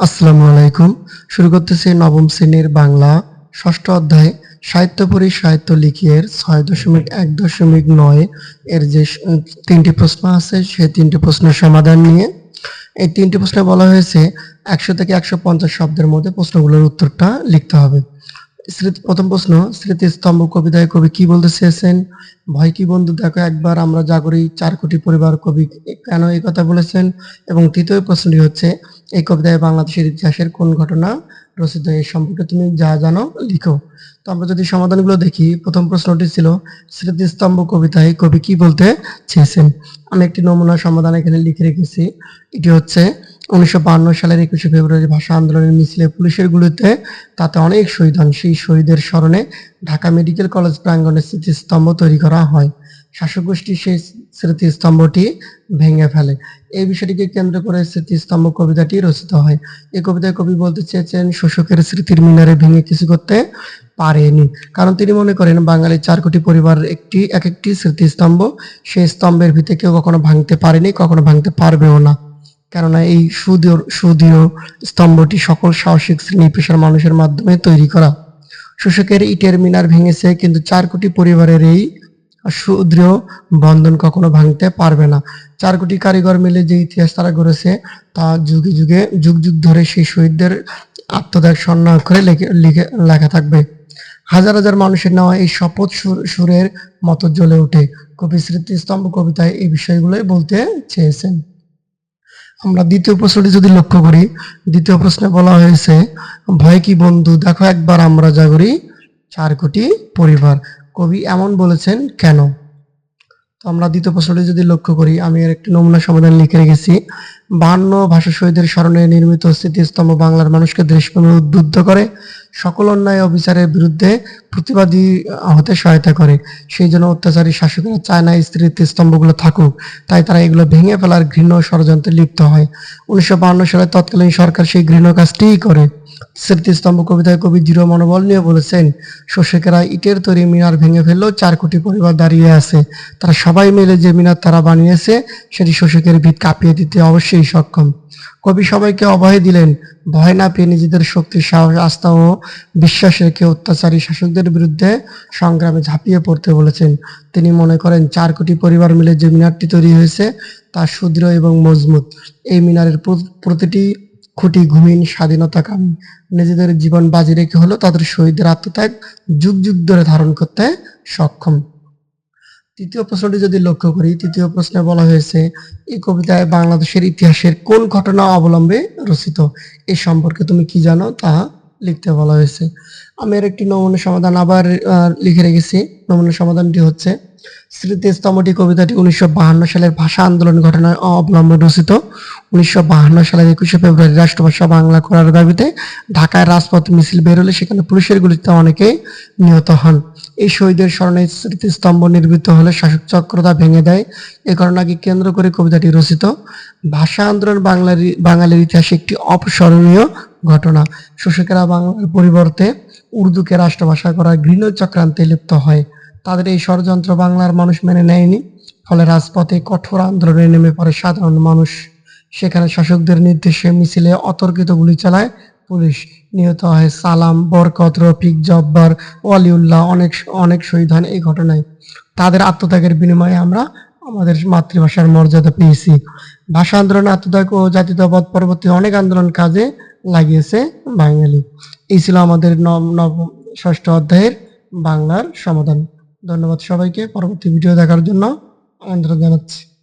আসসালামু আলাইকুম। শুরু করতেছি নবম শ্রেণির বাংলা, ষষ্ঠ অধ্যায়, সাহিত্য পরি সাহিত্য লিখিয়ের ছয় দশমিক এক দশমিক নয়। এর যে তিনটি প্রশ্ন আছে, সেই তিনটি প্রশ্নের সমাধান নিয়ে। এই তিনটি প্রশ্নে বলা হয়েছে, একশো থেকে একশো পঞ্চাশ শব্দের মধ্যে প্রশ্নগুলোর উত্তরটা লিখতে হবে। প্রথম প্রশ্ন, স্মৃতিস্তম্ভ কবিতায় কবি কি বলতে চেয়েছেন? ভয় কি বন্ধু? দেখো একবার আমরা জাগরি চার কোটি পরিবার কবি কেন এই কথা বলেছেন? এবং তৃতীয় প্রশ্নটি হচ্ছে, এই কবিতায় বাংলাদেশের ইতিহাসের কোন ঘটনা রচিত? এই সম্পর্কে তুমি যা জানো, লিখো। তো আমরা যদি সমাধানগুলো দেখি, প্রথম প্রশ্নটি ছিল, স্মৃতিস্তম্ভ কবিতায় কবি কি বলতে চেয়েছেন? আমি একটি নমুনা সমাধান এখানে লিখে রেখেছি। এটি হচ্ছে উনিশশো সালের একুশে ফেব্রুয়ারি ভাষা আন্দোলনের মিছিলে পুলিশের গুলিতে তাতে অনেক শহীদ হন। সেই শহীদের স্মরণে ঢাকা মেডিকেল কলেজ প্রাঙ্গণে স্মৃতিস্তম্ভ তৈরি করা হয়। শাসক গোষ্ঠী সেই স্মৃতিস্তম্ভটি ভেঙে ফেলে। এই বিষয়টিকে কেন্দ্র করে স্মৃতিস্তম্ভ কবিতাটি রচিত হয়। এই কবিতায় কবি বলতে চেয়েছেন, শোষকের স্মৃতির মিনারে ভেঙে কিছু করতে পারেনি। কারণ তিনি মনে করেন, বাঙালির চার কোটি পরিবার একটি, এক একটি স্মৃতিস্তম্ভ, সেই স্তম্ভের ভিতরে কেউ কখনো ভাঙতে পারেনি, কখনো ভাঙতে পারবেও না। কেননা এই সুদীয় সুদীয় স্তম্ভটি সকল সাহসিক শ্রেণি পেশার মানুষের মাধ্যমে তৈরি করা। শোষকের ইটের মিনার ভেঙেছে, কিন্তু চার কোটি পরিবারের এই সুদৃঢ় বন্ধন কখনো ভাঙতে পারবে না। চার কোটি কারিগর মিলে যে ইতিহাস তারা গড়েছে, তা যুগে যুগে, যুগ যুগ ধরে সেই শহীদদের আত্মত্যাগ স্বর্ণ অক্ষরে লিখে লিখে থাকবে। হাজার হাজার মানুষের নেওয়া এই শপথ সুর- সুরের মতো জ্বলে ওঠে। কবি স্মৃতিস্তম্ভ কবিতায় এই বিষয়গুলোই বলতে চেয়েছেন। আমরা দ্বিতীয় প্রশ্নটি যদি লক্ষ্য করি, দ্বিতীয় প্রশ্নে বলা হয়েছে ভয় কি বন্ধু? দেখো একবার আমরা যা করি, চার কোটি পরিবার। কবি এমন বলেছেন, কেন? তো আমরা দ্বিতীয় প্রশ্নটি যদি লক্ষ্য করি, আমি এর একটি নমুনা সমাধান লিখে রেখেছি। বাহান্ন ভাষা শহীদের স্মরণে নির্মিত স্মৃতিস্তম্ভ বাংলার মানুষকে দেশপ্রেমে উদ্বুদ্ধ করে। সকল অন্যায় অবিচারের বিরুদ্ধে প্রতিবাদী হতে সহায়তা করে। সেই জন্য অত্যাচারী শাসকেরা চায় না এই স্মৃতিস্তম্ভগুলো থাকুক। তাই তারা এগুলো ভেঙে ফেলার ঘৃণ্য ষড়যন্ত্রে লিপ্ত হয়। উনিশশো বাহান্ন সালে তৎকালীন সরকার সেই ঘৃণ্য কাজটিই করে। স্মৃতিস্তম্ভ কবিতায় কবি দৃঢ় মনোবল নিয়ে বলেছেন, শোষকেরা ইটের তৈরি মিনার ভেঙে ফেললেও চার কোটি পরিবার দাঁড়িয়ে আছে। তারা সবাই মিলে যে মিনার তারা বানিয়েছে, সেটি শোষকের ভিত কাঁপিয়ে দিতে অবশ্যই সক্ষম। কবি সবাইকে অভয় দিলেন, ভয় না পেয়ে নিজেদের শক্তি, সাহস, আস্থা ও বিশ্বাস রেখে অত্যাচারী শাসকদের বিরুদ্ধে সংগ্রামে ঝাঁপিয়ে পড়তে বলেছেন। তিনি মনে করেন, চার কোটি পরিবার মিলে যে মিনারটি তৈরি হয়েছে, তা সুদৃঢ় এবং মজবুত। এই মিনারের প্রতিটি খুঁটি ঘুমিন স্বাধীনতাকামী। নিজেদের জীবন বাজি রেখে হলো তাদের শহীদের আত্মত্যাগ যুগ যুগ ধরে ধারণ করতে সক্ষম। তৃতীয় প্রশ্নটি যদি লক্ষ্য করি, তৃতীয় প্রশ্নে বলা হয়েছে, এই কবিতায় বাংলাদেশের ইতিহাসের কোন ঘটনা অবলম্বে রচিত? এ সম্পর্কে তুমি কি জানো? তা লিখতে বলা হয়েছে। আমি আর একটি নমুনা সমাধান আবার লিখে রেখেছি। নমুনা সমাধানটি হচ্ছে স্মৃতিস্তম্ভটি কবিতাটি উনিশশো সালের ভাষা আন্দোলন ঘটনায় অবলম্বনে রচিত। উনিশশো সালের একুশে ফেব্রুয়ারি রাষ্ট্রভাষা বাংলা করার দাবিতে ঢাকায় রাজপথ মিছিল বেরোলে সেখানে পুলিশের গুলিতে অনেকে নিহত হন। এই শহীদের স্মরণে স্মৃতিস্তম্ভ নির্মিত হলে শাসক চক্রতা ভেঙে দেয়। এ ঘটনাকে কেন্দ্র করে কবিতাটি রচিত। ভাষা আন্দোলন বাংলার বাঙালির ইতিহাসে একটি অপস্মরণীয় ঘটনা। শোষকেরা বাংলার পরিবর্তে উর্দুকে রাষ্ট্রভাষা করার ঘৃণ চক্রান্তে লিপ্ত হয়। তাদের এই ষড়যন্ত্র বাংলার মানুষ মেনে নেয়নি। ফলে রাজপথে কঠোর আন্দোলনে নেমে পড়ে সাধারণ মানুষ। সেখানে শাসকদের নির্দেশে মিছিলে অতর্কিত গুলি চালায় পুলিশ। নিহত হয় সালাম, বরকত, রফিক, জব্বার, ওয়ালিউল্লাহ অনেক অনেক শহীদ হন এই ঘটনায়। তাদের আত্মত্যাগের বিনিময়ে আমরা আমাদের মাতৃভাষার মর্যাদা পেয়েছি। ভাষা আন্দোলন, আত্মত্যাগ ও জাতীয়তাবাদ পরবর্তী অনেক আন্দোলন কাজে লাগিয়েছে বাঙালি। এই ছিল আমাদের নব ষষ্ঠ অধ্যায়ের বাংলার সমাধান। ধন্যবাদ সবাইকে। পরবর্তী ভিডিও দেখার জন্য আমন্ত্রণ জানাচ্ছি।